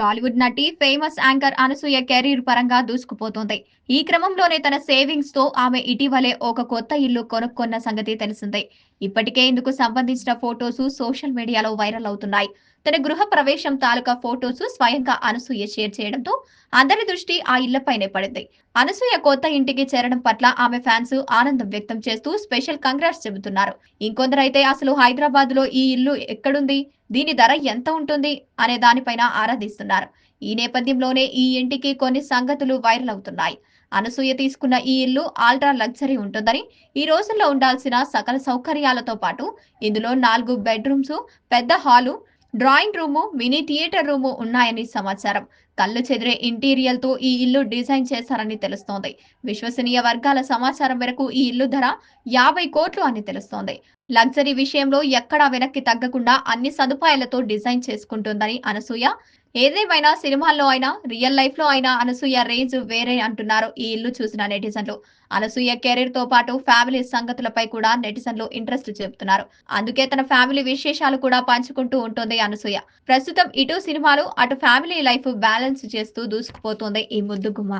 టాలీవుడ్ నటి famous anchor Anasuya career పరంగా దూసుకుపోతోంది. ఈ క్రమంలోనే తన సేవింగ్స్తో ఆమె ఇటీవలే ఒక కొత్త ఇల్లు కొనుక్కున్న సంగతి తెలిసిందే. ఇప్పటికే ఇందుకు సంబంధించిన ఫోటోస్ సోషల్ మీడియాలో వైరల్ అవుతున్నాయి. తన గృహ ప్రవేశం తాలూకా ఫోటోస్ స్వయంగా అనసూయ షేర్ చేయడంతో అందరి దృష్టి ఆ ఇళ్ళపైనే పడింది. అనసూయ కొత్త ఇంటికి చేరడం పట్ల ఆమె ఫ్యాన్స్ ఆనందం వ్యక్తం చేస్తూ స్పెషల్ కంగ్రాట్స్ చెబుతున్నారు. ఇంకొందరైతే అసలు హైదరాబాద్లో ఈ ఇల్లు ఎక్కడుంది? దీని ధర ఎంత ఉంటుంది? అనే దానిపైన ఆరాధిస్తున్నారు. ఈ నేపథ్యంలోనే ఈ ఇంటికి కొన్ని సంగతులు వైరల్ అవుతున్నాయి. అనసూయ తీసుకున్న ఈ ఇల్లు ఆల్ట్రా లగ్జరీ ఉంటుందని ఈ రోజుల్లో ఉండాల్సిన సకల సౌకర్యాలతో పాటు ఇందులో నాలుగు బెడ్రూమ్స్ పెద్ద hall drawing room mini theatre room ఉన్నాయని సమాచారం. కళ్ళు చెదిరే ఇంటీరియల్తో ఈ ఇల్లు డిజైన్ చేశారని తెలుస్తోంది. విశ్వసనీయ వర్గాల సమాచారం మేరకు ఈ ఇల్లు ధర యాభై కోట్లు అని తెలుస్తోంది. లగ్జరీ విషయంలో ఎక్కడా వెనక్కి తగ్గకుండా అన్ని సదుపాయాలతో డిజైన్ చేసుకుంటుందని అనసూయ ఏదేమైనా సినిమాల్లో అయినా రియల్ లైఫ్లో అయినా అనసూయ రేంజ్ వేరే అంటున్నారు ఈ ఇల్లు చూసిన నెటిజన్లు. అనసూయ కెరీర్తో పాటు ఫ్యామిలీ సంగతులపై కూడా నెటిజన్లు ఇంట్రెస్ట్ చెబుతున్నారు అందుకే తన ఫ్యామిలీ విశేషాలు కూడా పంచుకుంటూ ఉంటుంది అనసూయ. ప్రస్తుతం ఇటు సినిమాలు అటు ఫ్యామిలీ లైఫ్ బ్యాలెన్స్ చేస్తూ దూసుకుపోతుంది ఈ ముద్దుగుమ్మ